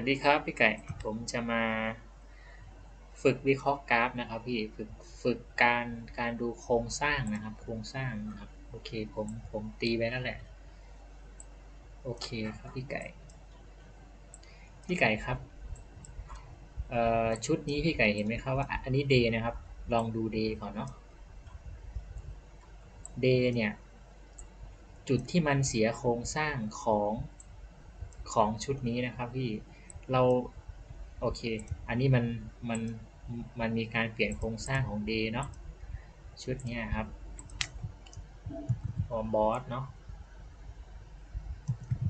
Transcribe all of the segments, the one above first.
วัสดีครับพี่ไก่ ผมจะมาฝึกวิเคราะห์กราฟนะครับพี่ฝึกฝึกการการดูโครงสร้างนะครับ โครงสร้างนะครับโอเคผมผมตีไว้นั่นแหละ โอเคครับพี่ไก่ พี่ไก่ครับเอ่อชุดนี้พี่ไก่เห็นไหมครับว่าอันนี้เดย์นะครับ ลองดูเดย์ก่อนเนาะเดย์เนี่ย จุดที่มันเสียโครงสร้างของของชุดนี้นะครับพี่ เราโอเค อันนี้มันมันมันมีการเปลี่ยนโครงสร้างของ D เนาะชุดนี้ครับออบอสเนาะ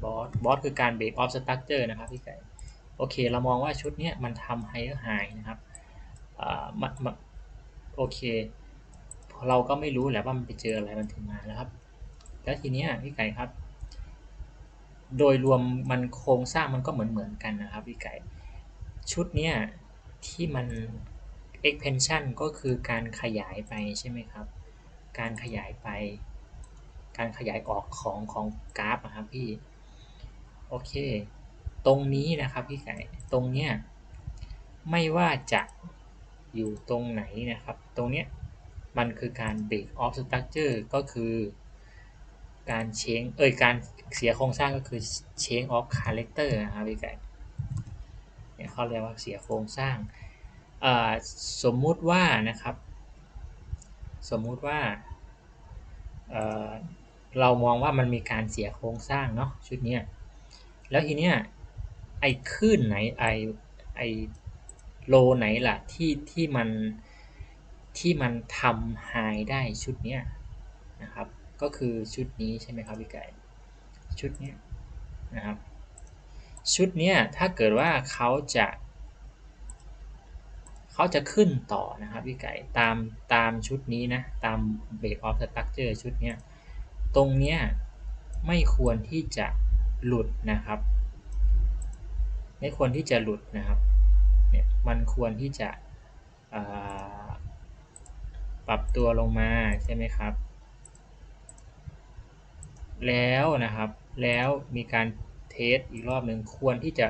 บอสบอสคือการ break off structure นะครับพี่ไก่โอเค เรามองว่าชุดนี้มันทำ higher high นะครับอ่ามันโอเค เราก็ไม่รู้แหละว่ามันไปเจออะไรมันถึงมาแล้วครับ แล้วทีนี้พี่ไก่ครับ โดยรวมมันโครงสร้างมันก็เหมือนเหมือนกันนะครับพี่ไก่ชุดเนี้ยที่มัน expansion ก็คือการขยายไปใช่ไหมครับ การขยายไป การขยายออกของของกราฟนะครับพี่โอเค ตรงนี้นะครับพี่ไก่ตรงเนี้ยไม่ว่าจะอยู่ตรงไหนนะครับ ตรงเนี้ยมันคือการ break off structure ก็คือการเชงเอ่ยการ เสียโครงสร้างก็คือ change of character นะครับพี่ไก่เนี่ยเขาเรียกว่าเสียโครงสร้าง สมมุติว่านะครับ สมมุติว่าเเรามองว่ามันมีการเสียโครงสร้างเนาะชุดนี้แล้วทีเนี้ยไอ้ขึ้นไหนไอไอโลไหนล่ะที่ที่มันที่มันทำไฮได้ชุดเนี้ยนะครับ ก็คือชุดนี้ใช่ไหมครับพี่ไก่ ชุดนี้นะครับชุดนี้ถ้าเกิดว่าเขาจะเขาจะขึ้นต่อนะครับพี่ไก่ตามตามชุดนี้นะตามเบรกออฟสตั๊กเจอร์ชุดนี้ตรงเนี้ยไม่ควรที่จะหลุดนะครับ ไม่ควรที่จะหลุดนะครับเนี่ยมันควรที่จะปรับตัวลงมาใช่ไหมครับ แล้วนะครับ แล้วมีการเทสอีกรอบหนึ่งควรที่จะ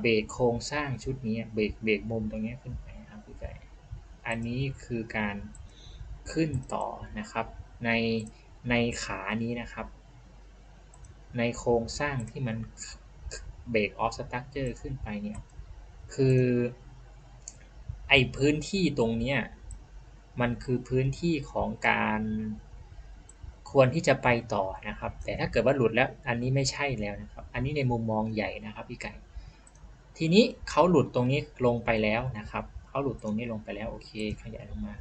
เบรกโครงสร้างชุดนี้เบรกเบรกมุมตรงนี้ขึ้นไปครับพี่ไก่อันนี้คือการขึ้นต่อนะครับ ในในขานี้นะครับ ในโครงสร้างที่มันเบรกออฟสตั๊กเจอร์ขึ้นไปเนี่ยคือไอพื้นที่ตรงนี้มันคือพื้นที่ของการ ควรที่จะไปต่อนะครับ แต่ถ้าเกิดว่าหลุดแล้วอันนี้ไม่ใช่แล้วนะครับ อันนี้ในมุมมองใหญ่นะครับพี่ไก่ทีนี้เขาหลุดตรงนี้ลงไปแล้วนะครับเขาหลุดตรงนี้ลงไปแล้วโอเคขยายลงมา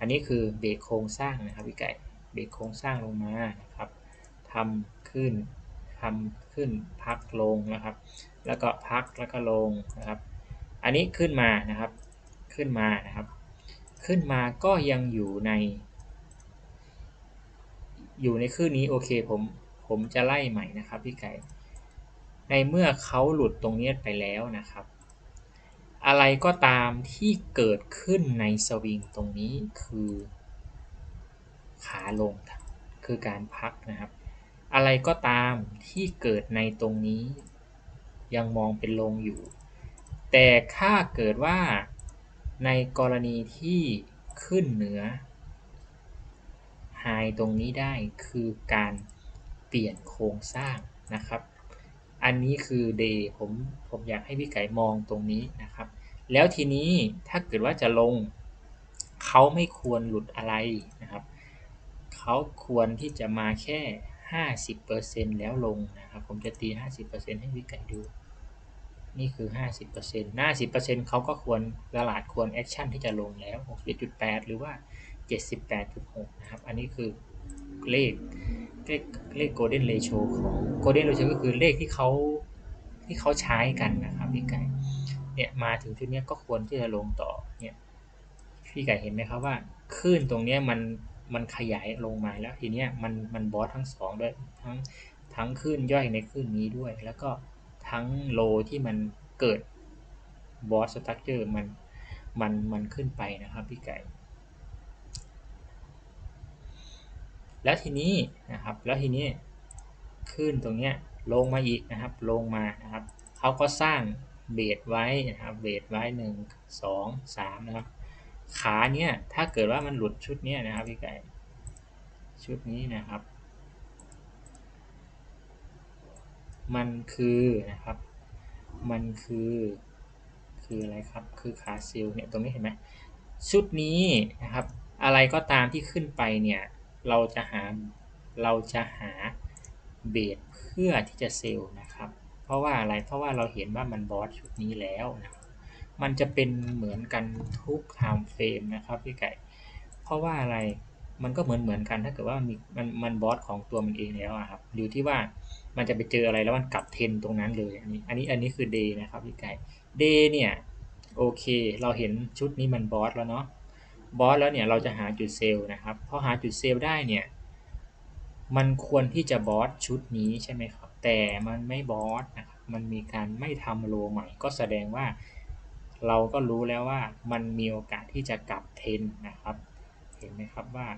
อันนี้คือเบรกโครงสร้างนะครับพี่ไก่เบรกโครงสร้างลงมานะครับทำขึ้นทำขึ้นพักลงนะครับ แล้วก็พักแล้วก็ลงนะครับ อันนี้ขึ้นมานะครับขึ้นมานะครับ ขึ้นมาก็ยังอยู่ใน อยู่ในคลื่นนี้โอเคผมผมจะไล่ใหม่นะครับพี่ไก่ ในเมื่อเขาหลุดตรงนี้ไปแล้วนะครับ อะไรก็ตามที่เกิดขึ้นในสวิงตรงนี้คือ ขาลงคือการพักนะครับ อะไรก็ตามที่เกิดในตรงนี้ ยังมองเป็นลงอยู่ แต่ถ้าเกิดว่าในกรณีที่ขึ้นเหนือ ไฮตรงนี้ได้คือการเปลี่ยนโครงสร้างนะครับ อันนี้คือ day ผมผมอยากให้พี่ไก่มองตรงนี้นะครับ แล้วทีนี้ถ้าเกิดว่าจะลงเขาไม่ควรหลุดอะไรนะครับเขาควรที่จะมาแค่ 50%แล้วลงนะครับ ผมจะตี 50%ให้พี่ไก่ดู นี่คือ 50%หน้า10%เขาก็ควรตลาดควรแอคชั่นที่จะลงแล้ว61.8หรือว่า 78.6 นะครับ อันนี้คือเลขเลขเลข golden ratio ของ golden ratio ก็คือเลขที่เขาที่เขาใช้กันนะครับพี่ไก่เนี่ยมาถึงชุดนี้ก็ควรที่จะลงต่อเนี่ยพี่ไก่เห็นไหมครับว่าคลื่นตรงนี้มันมันขยายลงมาแล้วทีเนี้ยมันมันบอสทั้งสองด้วยทั้งทั้งคลื่นย่อยในคลื่นนี้ด้วย แล้วก็ทั้งโลที่มันเกิดบอสสตั๊กเจอร์มันมันมันขึ้นไปนะครับพี่ไก่ แล้วทีนี้นะครับแล้วทีนี้ขึ้นตรงเนี้ยลงมาอีกนะครับลงมานะครับเขาก็สร้างเบสไว้นะครับเบสไว้หนึ่งสองสามนะครับขาเนี่ยถ้าเกิดว่ามันหลุดชุดเนี้ยนะครับพี่ไก่ชุดนี้นะครับ มันคือนะครับ มันคือคืออะไรครับคือขาซิลเนี่ยตรงนี้เห็นไหมชุดนี้นะครับ อะไรก็ตามที่ขึ้นไปเนี่ย เราจะหาเราจะหาเบสเพื่อที่จะเซลล์นะครับ เพราะว่าอะไรเพราะว่าเราเห็นว่ามันบอสชุดนี้แล้วนะมันจะเป็นเหมือนกันทุก time frame นะครับพี่ไก่ เพราะว่าอะไรมันก็เหมือนเหมือนกันถ้าเกิดว่ามีมันมันบอสของตัวมันเองแล้วครับอยู่ที่ว่ามันจะไปเจออะไรแล้วมันกลับเทนตรงนั้นเลยอันนี้อันนี้อันนี้คือเดย์นะครับพี่ไก่เดย์เนี่ยโอเค เราเห็นชุดนี้มันบอสแล้วเนาะ บอสแล้วเนี่ยเราจะหาจุดเซลล์นะครับพอหาจุดเซลล์ได้เนี่ยมันควรที่จะบอสชุดนี้ใช่ไหมครับ แต่มันไม่บอสนะครับมันมีการไม่ทำโลใหม่ ก็แสดงว่า เราก็รู้แล้วว่ามันมีโอกาสที่จะกลับเทนนะครับ เห็นไหมครับว่า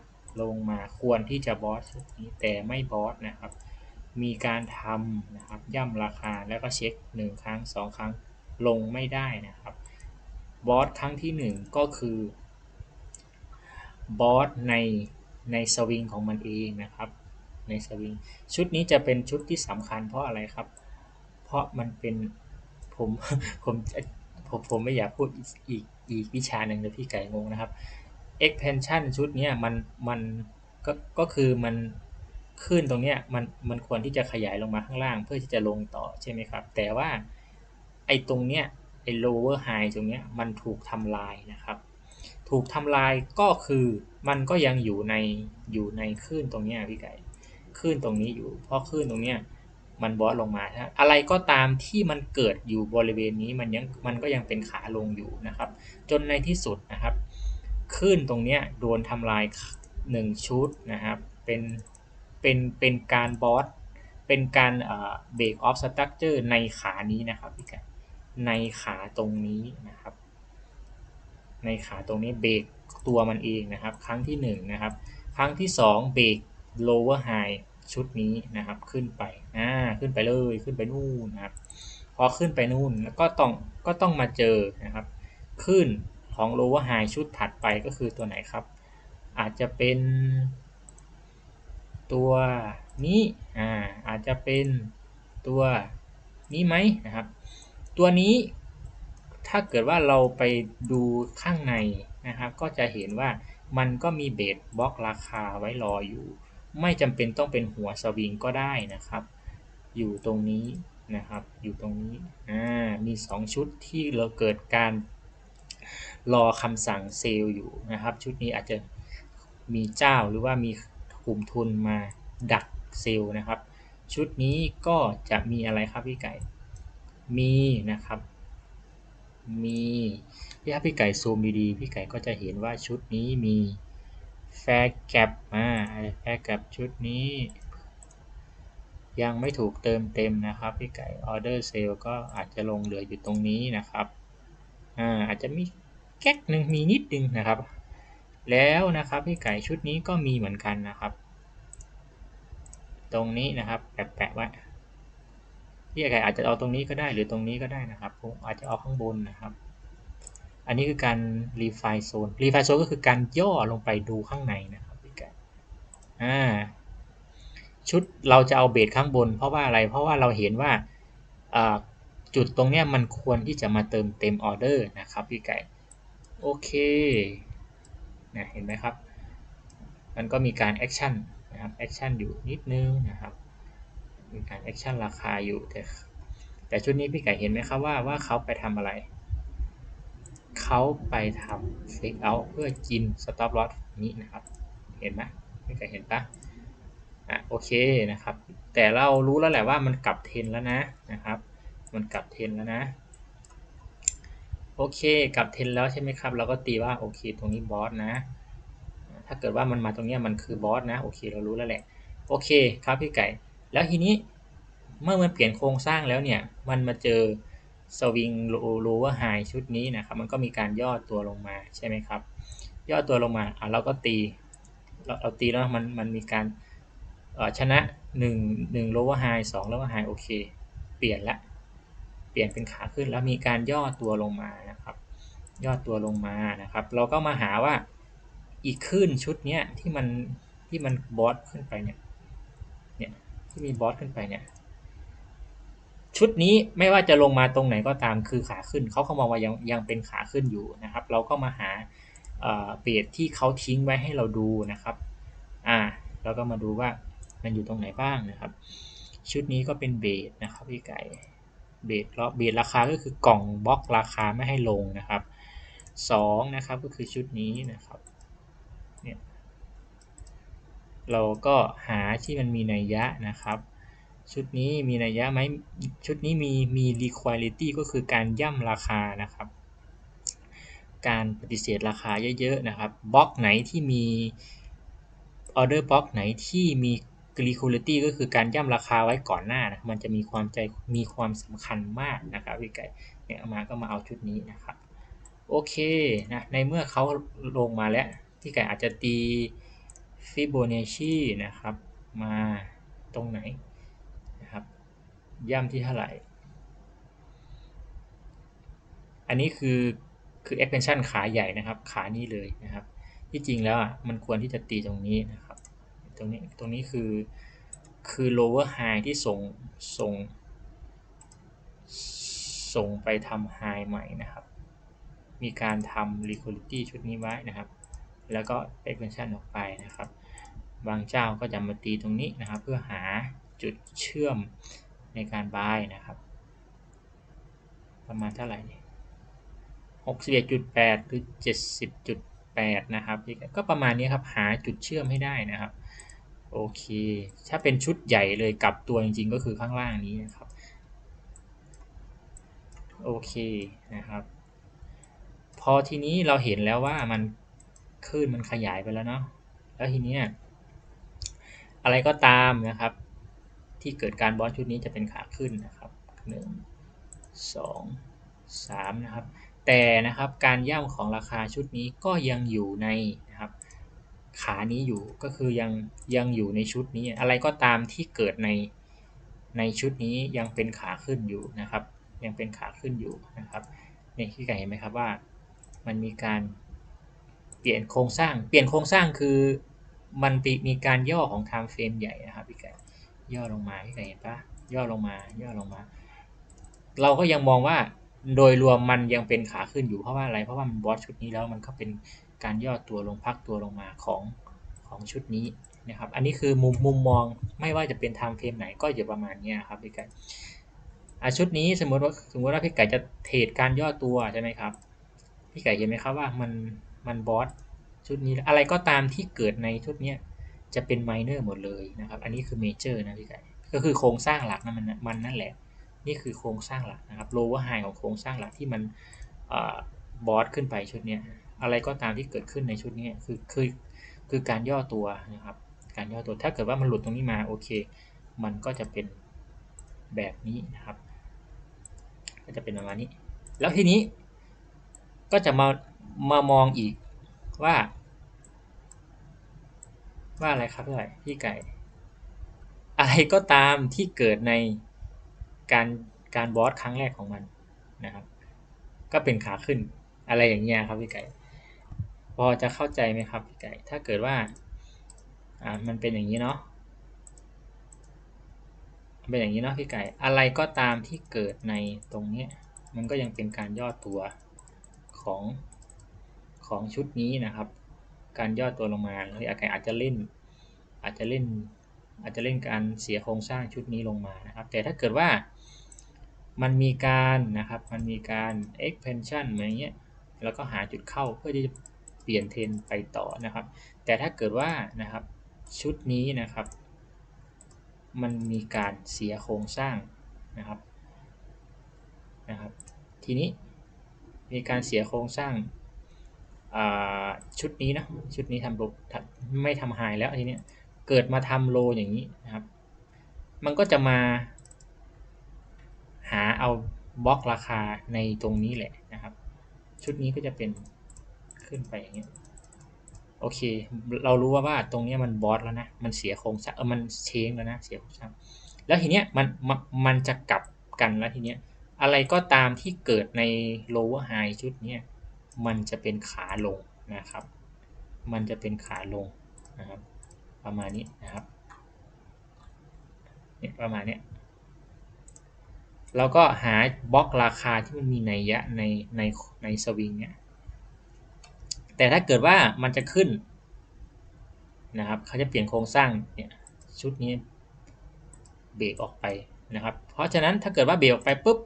ลงมาควรที่จะบอสชุดนี้แต่ไม่บอสนะครับ มีการทำนะครับย่ำราคาแล้วก็เช็ค 1 ครั้ง 2 ครั้งลงไม่ได้นะครับบอสครั้งที่ 1 ก็คือ บอสในในสวิงของมันเองนะครับในสวิงชุดนี้จะเป็นชุดที่สำคัญเพราะอะไรครับ เพราะมันเป็นผมผมผมผมไม่อยากพูดอีกอีกวิชาหนึ่งเลยพี่ไก่งงนะครับ expansion ชุดนี้มันมันก็ก็คือมันขึ้นตรงเนี้ยมันมันควรที่จะขยายลงมาข้างล่างเพื่อที่จะลงต่อใช่ไหมครับ แต่ว่าไอ้ตรงเนี้ยไอ้ lower high ตรงเนี้ยมันถูกทำลายนะครับ ถูกทำลายก็คือมันก็ยังอยู่ในอยู่ในคลื่นตรงนี้พี่ไก่คลื่นตรงนี้อยู่ เพราะคลื่นตรงนี้มันบอสลงมานะอะไรก็ตามที่มันเกิดอยู่บริเวณนี้มันยังมันก็ยังเป็นขาลงอยู่นะครับ จนในที่สุดนะครับคลื่นตรงนี้โดนทำลาย1ชุดนะครับเป็นเป็นเป็นการบอสเป็นการเบรกออฟสตั๊กเจอร์ในขานี้นะครับพี่กันในขาตรงนี้นะครับ ในขาตรงนี้เบรกตัวมันเองนะครับ ครั้งที่1นนะครับ ครั้งที่ 2 เบรก lower high ชุดนี้นะครับขึ้นไปอ่าขึ้นไปเลยขึ้นไปนู่นนะครับ พอขึ้นไปนู่นแล้วก็ต้องก็ต้องมาเจอนะครับขึ้นของ lower high ชุดถัดไปก็คือตัวไหนครับ อาจจะเป็นตัวนี้อ่าอาจจะเป็นตัวนี้ไหมนะครับ ตัวนี้ ถ้าเกิดว่าเราไปดูข้างในนะครับ ก็จะเห็นว่ามันก็มีเบสบล็อกราคาไว้รออยู่ ไม่จำเป็นต้องเป็นหัวสวิงก็ได้นะครับ อยู่ตรงนี้นะครับ อยู่ตรงนี้ อ่า มี 2 ชุดที่เราเกิดการรอคำสั่งเซลล์อยู่นะครับ ชุดนี้อาจจะมีเจ้าหรือว่ามีกลุ่มทุนมาดักเซลล์นะครับ ชุดนี้ก็จะมีอะไรครับพี่ไก่ มีนะครับ มีพี่พี่ไก่ซูมดีๆ พี่ไก่ก็จะเห็นว่าชุดนี้มีแฟร์แกปมาแฟร์แกปชุดนี้ ยังไม่ถูกเติมเต็มนะครับ พี่ไก่ออเดอร์เซลก็อาจจะลงเหลืออยู่ตรงนี้นะครับอ่าอาจจะมีแก๊กหนึ่งมีนิดนึงนะครับ แล้วนะครับพี่ไก่ชุดนี้ก็มีเหมือนกันนะครับ ตรงนี้นะครับแปะๆไว้ พี่ไก่อาจจะเอาตรงนี้ก็ได้หรือตรงนี้ก็ได้นะครับผมอาจจะเอาข้างบนนะครับ อันนี้คือการรีไฟโซนรีไฟโซนก็คือการย่อลงไปดูข้างในนะครับพี่ไก่อ่าชุดเราจะเอาเบสข้างบน เพราะว่าอะไรเพราะว่าเราเห็นว่าจุดตรงนี้มันควรที่จะมาเติมเต็มออเดอร์นะครับพี่ไก่โอเคนะเห็นไหมครับ มันก็มีการแอคชั่นนะครับแอคชั่นอยู่นิดนึงนะครับ มีการแอคชั่นราคาอยู่แต่แต่ชุดนี้พี่ไก่เห็นไหมครับว่าว่าเขาไปทำอะไร เขาไปทำเฟกเอาเพื่อกินสต็อปลอสนี้นะครับ เห็นไหมพี่ไก่เห็นปะอะโอเคนะครับ แต่เรารู้แล้วแหละว่ามันกลับเทนแล้วนะนะครับ มันกลับเทนแล้วนะ โอเคกลับเทนแล้วใช่ไหมครับ เราก็ตีว่าโอเค ตรงนี้บอสนะ ถ้าเกิดว่ามันมาตรงนี้มันคือบอสนะ โอเค เรารู้แล้วแหละ โอเคครับพี่ไก่ แล้วทีนี้เมื่อมันเปลี่ยนโครงสร้างแล้วเนี่ย มันมาเจอสวิงโลเวอร์ไฮชุดนี้นะครับ มันก็มีการย่อตัวลงมาใช่ไหมครับ ย่อตัวลงมาอะเราก็ตี เราเราตีแล้วมันมันมีการชนะ1 1 lower high 2 lower high โอเค เปลี่ยนละ เปลี่ยนเป็นขาขึ้นแล้วมีการย่อตัวลงมานะครับ ย่อตัวลงมานะครับ เราก็มาหาว่าอีกขึ้นชุดเนี้ยที่มันที่มันบอสขึ้นไปเนี่ย ที่มีบอสขึ้นไปเนี่ย ชุดนี้ไม่ว่าจะลงมาตรงไหนก็ตามคือขาขึ้น เขาเขามองว่ายังยังเป็นขาขึ้นอยู่นะครับ เราก็มาหาเบสที่เขาทิ้งไว้ให้เราดูนะครับ อ่าเราก็มาดูว่ามันอยู่ตรงไหนบ้างนะครับ ชุดนี้ก็เป็นเบสนะครับพี่ไก่เบสแล้วเบสราคาก็คือกล่องบล็อกราคาไม่ให้ลงนะครับ2นะครับก็คือชุดนี้นะครับเนี่ย เราก็หาที่มันมีนัยยะนะครับ ชุดนี้มีนัยยะไหมชุดนี้มีมี liquidity ก็คือการย่ำราคานะครับ การปฏิเสธราคาเยอะๆนะครับบล็อกไหนที่มีออเดอร์บล็อกไหนที่มี liquidity ก็คือการย่ำราคาไว้ก่อนหน้านะมันจะมีความใจมีความสำคัญมากนะครับพี่ไก่เนี่ยมาก็มาเอาชุดนี้นะครับโอเคนะในเมื่อเขาลงมาแล้วพี่ไก่อาจจะตี ฟิโบนัชชีนะครับ มาตรงไหนนะครับ ย่ำที่เท่าไหร่ อันนี้คือคือ extension ขาใหญ่นะครับ ขานี้เลยนะครับ ที่จริงแล้วอะมันควรที่จะตีตรงนี้นะครับ ตรงนี้ตรงนี้คือคือ lower high ที่ส่งส่งส่งไปทำ high ใหม่นะครับ มีการทำ liquidity ชุดนี้ไว้นะครับ แล้วก็ extension ออกไปนะครับ บางเจ้าก็จะมาตีตรงนี้นะครับ เพื่อหาจุดเชื่อมในการ buy นะครับ ประมาณเท่าไหร่เนี่ย61.8หรือ70.8นะครับก็ประมาณนี้ครับหาจุดเชื่อมให้ได้นะครับโอเค ถ้าเป็นชุดใหญ่เลยกลับตัวจริงๆ ก็คือข้างล่างนี้นะครับ โอเคนะครับ พอทีนี้เราเห็นแล้วว่ามัน ขึ้นมันขยายไปแล้วเนาะแล้วทีนี้อะไรก็ตามนะครับ ที่เกิดการบอสชุดนี้จะเป็นขาขึ้นนะครับ1 2 3นะครับ แต่นะครับการย่ำของราคาชุดนี้ก็ยังอยู่ในนะครับ ขานี้อยู่ก็คือยังยังอยู่ในชุดนี้ อะไรก็ตามที่เกิดในในชุดนี้ยังเป็นขาขึ้นอยู่นะครับ ยังเป็นขาขึ้นอยู่นะครับนี่พี่ไก่เห็นไหมครับว่ามันมีการ ปลี่ยนโครงสร้าง เปลี่ยนโครงสร้างคือมันมีการย่อของ time frame ใหญ่นะครับพี่ไก่ย่อลงมาพี่ไก่เห็นปะย่อลงมา ย่อลงมา เราก็ยังมองว่าโดยรวมมันยังเป็นขาขึ้นอยู่เพราะว่าอะไร เพราะว่ามันบอสชุดนี้แล้วมันก็เป็นการย่อตัวลงพักตัวลงมาของของชุดนี้นะครับ อันนี้คือมุมมุมมองไม่ว่าจะเป็นไทม์เฟรมไหนก็จะประมาณนี้ครับพี่ไก่ชุดนี้สมมติว่าสมมติว่าพี่ไก่จะเทรดการย่อตัวใช่ไหมครับพี่ไก่เห็นไหมครับว่ามัน มันบอสชุดนี้อะไรก็ตามที่เกิดในชุดนี้จะเป็นไมเนอร์หมดเลยนะครับ อันนี้คือเมเจอร์นะพี่ไก่ก็คือโครงสร้างหลักนั่นมันมันนั่นแหละ นี่คือโครงสร้างหลักนะครับโลว์ไฮของโครงสร้างหลักที่มันบอสขึ้นไปชุดนี้อะไรก็ตามที่เกิดขึ้นในชุดนี้คือคือคือการย่อตัวนะครับ การย่อตัวถ้าเกิดว่ามันหลุดตรงนี้มาโอเค มันก็จะเป็นแบบนี้นะครับ ก็จะเป็นประมาณนี้ แล้วทีนี้ก็จะมา มามองอีกว่า ว่าอะไรครับพี่ไก่พี่ไก่ อะไรก็ตามที่เกิดในการการบอสครั้งแรกของมันนะครับ ก็เป็นขาขึ้นอะไรอย่างเงี้ยครับพี่ไก่ พอจะเข้าใจไหมครับพี่ไก่ ถ้าเกิดว่าอ่ามันเป็นอย่างนี้เนาะเป็นอย่างนี้เนาะพี่ไก่ อะไรก็ตามที่เกิดในตรงนี้มันก็ยังเป็นการย่อตัวของ ของชุดนี้นะครับ การย่อตัวลงมาหรืออาจจะเล่น อาจจะเล่น อาจจะเล่นการเสียโครงสร้างชุดนี้ลงมานะครับ แต่ถ้าเกิดว่ามันมีการนะครับ มันมีการ expansion เหมือนเงี้ย แล้วก็หาจุดเข้าเพื่อที่จะเปลี่ยนเทรนไปต่อนะครับ แต่ถ้าเกิดว่านะครับชุดนี้นะครับ มันมีการเสียโครงสร้างนะครับนะครับ ทีนี้มีการเสียโครงสร้าง ชุดนี้นะชุดนี้ทำโลไม่ทำหายแล้วทีนี้เกิดมาทำโลอย่างนี้นะครับ มันก็จะมาหาเอาบล็อกราคาในตรงนี้แหละนะครับ ชุดนี้ก็จะเป็นขึ้นไปอย่างเงี้ยโอเค เรารู้ว่าว่าตรงนี้มันบอสแล้วนะ มันเสียโครงสร้างเออมันเชงแล้วนะเสียโครงสร้างแล้วทีเนี้ยมันมันจะกลับกันแล้วทีเนี้ยอะไรก็ตามที่เกิดใน lower high ชุดเนี้ย มันจะเป็นขาลงนะครับ มันจะเป็นขาลงนะครับ ประมาณนี้นะครับเนี่ยประมาณเนี้ยเราก็หาบล็อกราคาที่มันมีในยยะในในในสวิงเนี่ยแต่ถ้าเกิดว่ามันจะขึ้นนะครับเขาจะเปลี่ยนโครงสร้างเนี่ยชุดนี้เบรกออกไปนะครับ เพราะฉะนั้นถ้าเกิดว่าเบรกออกไปปุ๊บ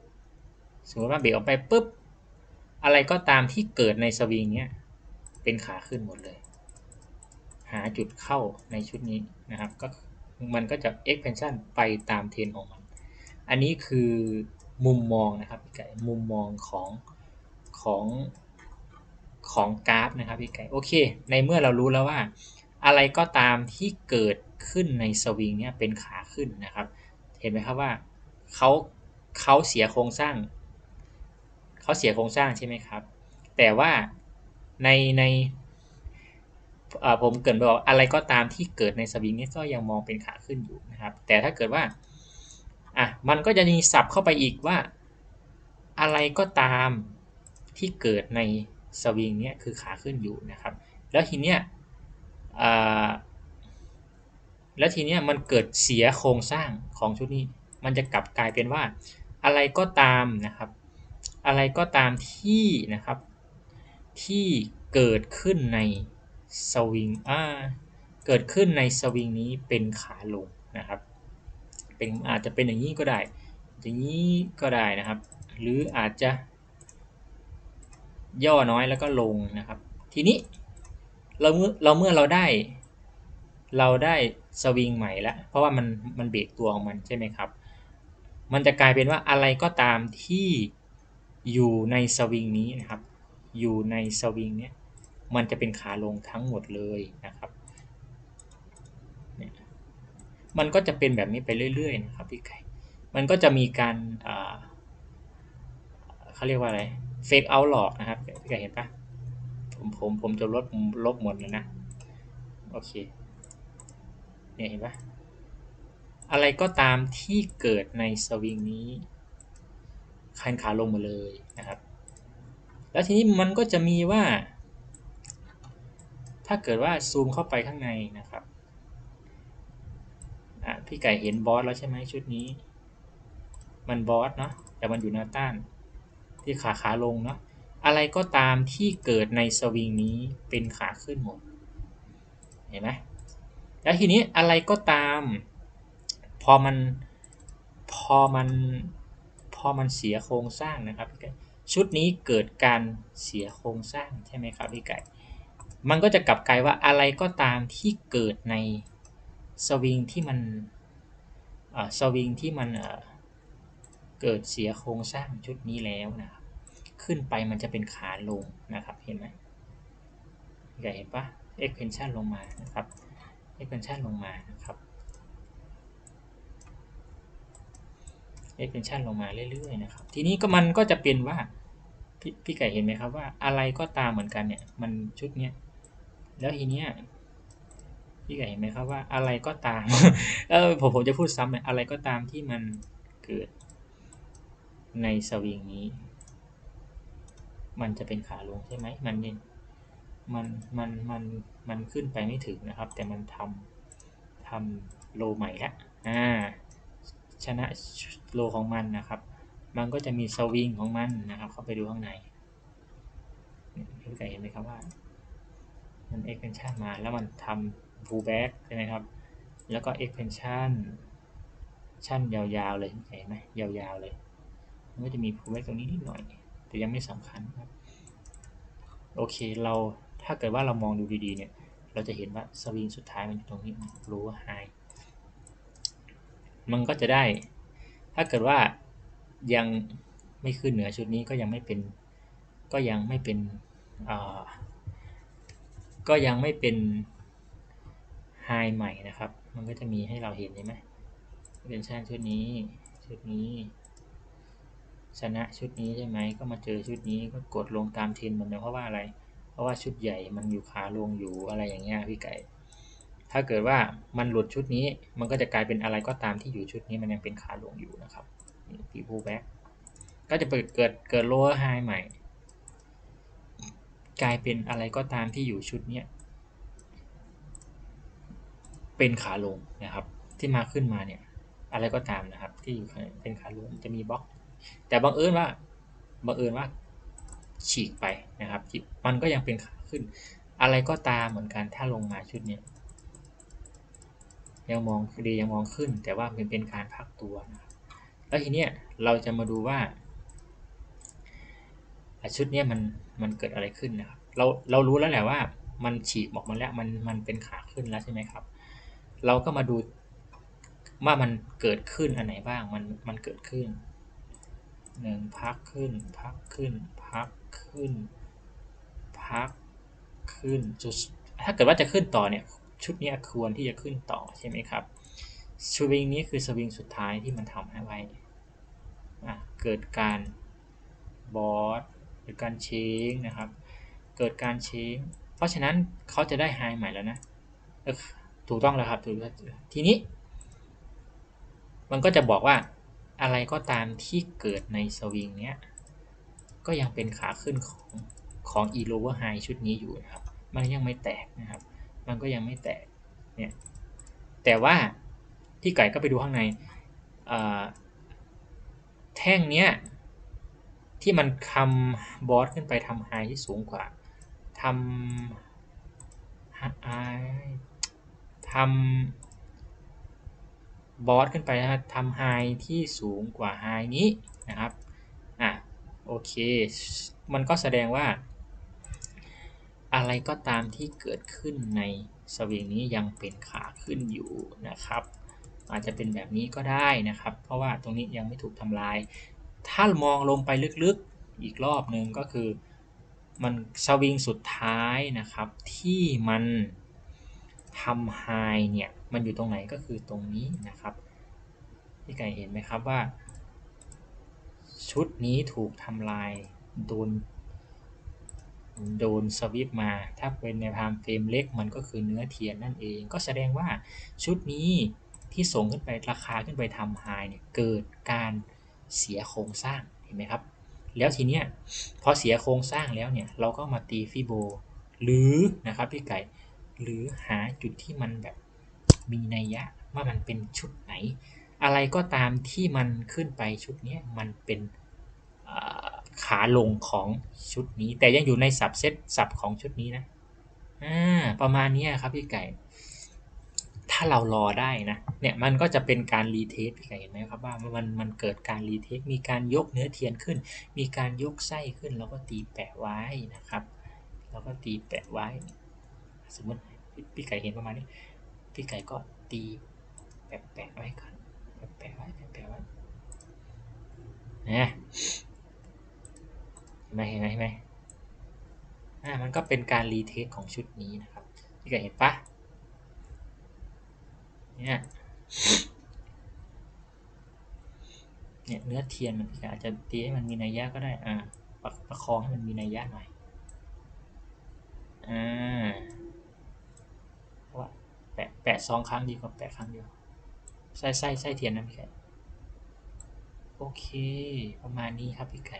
สมมติว่าเบรกออกไปปุ๊บ อะไรก็ตามที่เกิดในสวิงเนี้ยเป็นขาขึ้นหมดเลย หาจุดเข้าในชุดนี้นะครับก็มันก็จะ expansion ไปตามเทรนของมัน อันนี้คือมุมมองนะครับพี่ไก่มุมมองของของของกราฟนะครับพี่ไก่โอเค ในเมื่อเรารู้แล้วว่า อะไรก็ตามที่เกิดขึ้นในสวิงเนี่ยเป็นขาขึ้นนะครับ เห็นไหมครับว่าเขาเขาเสียโครงสร้าง เขาเสียโครงสร้างใช่ไหมครับ แต่ว่าในในผมเกิดบอกอะไรก็ตามที่เกิดในสวิงนี้ก็ยังมองเป็นขาขึ้นอยู่นะครับ แต่ถ้าเกิดว่าอะมันก็จะมีสับเข้าไปอีกว่า อะไรก็ตามที่เกิดในสวิงนี้คือขาขึ้นอยู่นะครับ แล้วทีเนี้ยแล้วทีเนี้ยมันเกิดเสียโครงสร้างของชุดนี้ มันจะกลับกลายเป็นว่า อะไรก็ตามนะครับ อะไรก็ตามที่นะครับ ที่เกิดขึ้นในสวิงอ่าเกิดขึ้นในสวิงนี้เป็นขาลงนะครับ เป็นอาจจะเป็นอย่างนี้ก็ได้ อย่างนี้ก็ได้นะครับ หรืออาจจะย่อน้อยแล้วก็ลงนะครับ ทีนี้เราเมื่อเราเมื่อเราได้ เราได้สวิงใหม่แล้ว เพราะว่ามันมันเบรกตัวของมันใช่ไหมครับ มันจะกลายเป็นว่าอะไรก็ตามที่ อยู่ในสวิงนี้นะครับ อยู่ในสวิงเนี้ยมันจะเป็นขาลงทั้งหมดเลยนะครับ มันก็จะเป็นแบบนี้ไปเรื่อยๆนะครับพี่ไก่ มันก็จะมีการเขาเรียกว่าอะไร เฟกเอาหลอกนะครับพี่ไก่เห็นปะผมผมผมจะลดลบหมดเลยนะ โอเค เนี่ยเห็นปะอะไรก็ตามที่เกิดในสวิงนี้ คันขาลงมาเลยนะครับ แล้วทีนี้มันก็จะมีว่า ถ้าเกิดว่าซูมเข้าไปข้างในนะครับพี่ไก่เห็นบอสแล้วใช่ไหมชุดนี้ มันบอสเนาะแต่มันอยู่หน้าต้าน ที่ขาขาลงเนาะอะไรก็ตามที่เกิดในสวิงนี้เป็นขาขึ้นหมด เห็นไหมแล้วทีนี้อะไรก็ตาม พอมันพอมัน อมันเสียโครงสร้างนะครับพี่ไก่ชุดนี้เกิดการเสียโครงสร้างใช่ไหมครับพี่ไก่ มันก็จะกลับกลายว่าอะไรก็ตามที่เกิดในสวิงที่มันสวิงที่มันเกิดเสียโครงสร้างชุดนี้แล้วนะครับขึ้นไปมันจะเป็นขาลงนะครับเห็นไหมใหญ่เห็นปะ extension ลงมานะครับ extension ลงมานะครับ extension ลงมาเรื่อยๆนะครับ ทีนี้ก็มันก็จะเป็นว่าพพี่ไก่เห็นไหมครับว่าอะไรก็ตามเหมือนกันเนี่ยมันชุดเนี้ยแล้วทีเนี้ยพี่ไก่เห็นไหมครับว่าอะไรก็ตาม เออผมผมจะพูดซ้ำเนี่ยอะไรก็ตามที่มันเกิดในสวิงนี้ มันจะเป็นขาลงใช่ไหมมันเนี่ยมันมันมันมันขึ้นไปไม่ถึงนะครับ แต่มันทำทำโลใหม่ละอ่า ชนะโลของมันนะครับ มันก็จะมีสวิงของมันนะครับ เข้าไปดูข้างในพี่ไก่เห็นไหมครับว่า มัน extension มาแล้วมันทำ pullback ใช่ไหมครับ แล้วก็ extension ชั้นยาวๆเลยเห็นไหมยาวๆเลย มันก็จะมี pullback ตรงนี้นิดหน่อย แต่ยังไม่สำคัญครับ โอเคเราถ้าเกิดว่าเรามองดูดีๆเนี่ย เราจะเห็นว่าสวิงสุดท้ายมันอยู่ตรงนี้รู้ว่า high มันก็จะได้ ถ้าเกิดว่ายังไม่ขึ้นเหนือชุดนี้ก็ยังไม่เป็น ก็ยังไม่เป็นก็ยังไม่เป็นไฮใหม่นะครับ มันก็จะมีให้เราเห็นใช่ไหมเป็นชั้นชุดนี้ ชุดนี้ ชนะชุดนี้ใช่ไหม ก็มาเจอชุดนี้ก็กดลงตามเทรนมันเพราะว่าอะไร เพราะว่าชุดใหญ่มันอยู่ขาลงอยู่อะไรอย่างเงี้ยพี่ไก่ ถ้าเกิดว่ามันหลุดชุดนี้ มันก็จะกลายเป็นอะไรก็ตามที่อยู่ชุดนี้มันยังเป็นขาลงอยู่นะครับนี่ปีพูแบ็กก็จะเกิดเกิดเกิด lower high ใหม่ กลายเป็นอะไรก็ตามที่อยู่ชุดนี้เป็นขาลงนะครับ ที่มาขึ้นมาเนี่ยอะไรก็ตามนะครับ ที่อยู่เป็นขาลงจะมีบล็อก แต่บังเอิญว่าบังเอิญว่าฉีกไปนะครับ มันก็ยังเป็นขาขึ้น อะไรก็ตามเหมือนกันถ้าลงมาชุดเนี้ย ยังมองดียังมองขึ้น แต่ว่าเป็นเป็นการพักตัวนะแล้วทีเนี้ยเราจะมาดูว่าชุดเนี้ยมันมันเกิดอะไรขึ้นนะครับเราเรารู้แล้วแหละว่ามันฉีกออกมาแล้วมันมันเป็นขาขึ้นแล้วใช่ไหมครับ เราก็มาดูว่ามันเกิดขึ้นอันไหนบ้างมันมันเกิดขึ้นหนึ่งพักขึ้น พักขึ้น พักขึ้น พักขึ้นจุดถ้าเกิดว่าจะขึ้นต่อเนี่ย ชุดนี้ควรที่จะขึ้นต่อใช่ไหมครับสวิงนี้คือสวิงสุดท้ายที่มันทำให้ไว้เกิดการบอสเกิดการเชงนะครับ เกิดการเชงเพราะฉะนั้นเขาจะได้ไฮใหม่แล้วนะถูกต้องแล้วครับถูกทีนี้ มันก็จะบอกว่าอะไรก็ตามที่เกิดในสวิงเนี้ยก็ยังเป็นขาขึ้นของของ e lower high ชุดนี้อยู่นะครับ มันยังไม่แตกนะครับ มันก็ยังไม่แตกเนี่ยแต่ว่าที่ไก่ก็ไปดูข้างในแท่งเนี้ยที่มันทำบอสขึ้นไปทำไฮที่สูงกว่าทำไฮทำบอสขึ้นไปนะทำไฮที่สูงกว่าไฮนี้นะครับอะโอเค มันก็แสดงว่า อะไรก็ตามที่เกิดขึ้นในสวิงนี้ยังเป็นขาขึ้นอยู่นะครับ อาจจะเป็นแบบนี้ก็ได้นะครับ เพราะว่าตรงนี้ยังไม่ถูกทำลาย ถ้ามองลงไปลึกๆอีกรอบหนึ่งก็คือ มันสวิงสุดท้ายนะครับ ที่มันทำไฮเนี่ยมันอยู่ตรงไหนก็คือตรงนี้นะครับพี่ไก่เห็นไหมครับว่า ชุดนี้ถูกทำลายโดน โดนสวิปมา ถ้าเป็นในพามเฟรมเล็กมันก็คือเนื้อเทียนนั่นเอง ก็แสดงว่าชุดนี้ที่ส่งขึ้นไปราคาขึ้นไปทำไฮเนี่ยเกิดการเสียโครงสร้างเห็นไหมครับ แล้วทีเนี้ยพอเสียโครงสร้างแล้วเนี่ยเราก็มาตีฟิโบหรือนะครับพี่ไก่หรือหาจุดที่มันแบบมีนัยยะว่ามันเป็นชุดไหน อะไรก็ตามที่มันขึ้นไปชุดนี้มันเป็น ขาลงของชุดนี้ แต่ยังอยู่ในสับเซตสับของชุดนี้นะอ่าประมาณนี้ครับพี่ไก่ ถ้าเรารอได้นะเนี่ยมันก็จะเป็นการรีเทสพี่ไก่เห็นไหมครับว่ามันมันเกิดการรีเทสมีการยกเนื้อเทียนขึ้น มีการยกไส้ขึ้น แล้วก็ตีแปะไว้นะครับ แล้วก็ตีแปะไว้ สมมติพี่ไก่เห็นประมาณนี้ พี่ไก่ก็ตีแปะแปะไว้ก่อนแปะไว้แปะไว้นะ ห็นไหมเห็นไหมเห็นไหมอ่ามันก็เป็นการรีเทสของชุดนี้นะครับพี่ไก่เห็นปะเนี่ยเนี่ยเนื้อเทียนมันอาจจะตีให้มันมีนัยยะก็ได้อ่าประประคองให้มันมีนัยยะหน่อยอ่าว่าแปะแปะสองครั้งดีกว่าแปะครั้งเดียวไส้ไส้ไส้เทียนนะพี่ไก่โอเค ประมาณนี้ครับพี่ไก่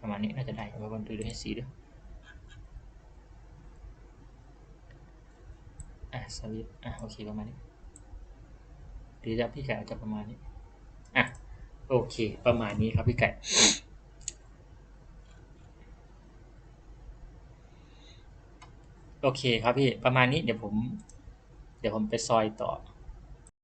ประมาณนี้น่าจะได้เอาบนดูดูให้สีด้วยอะสวิตอะโอเคประมาณนี้หรือจะพี่ไก่อาจจะประมาณนี้อะโอเค ประมาณนี้ครับพี่ไก่โอเคครับพี่ประมาณนี้เดี๋ยวผม เดี๋ยวผมไปซอยต่อ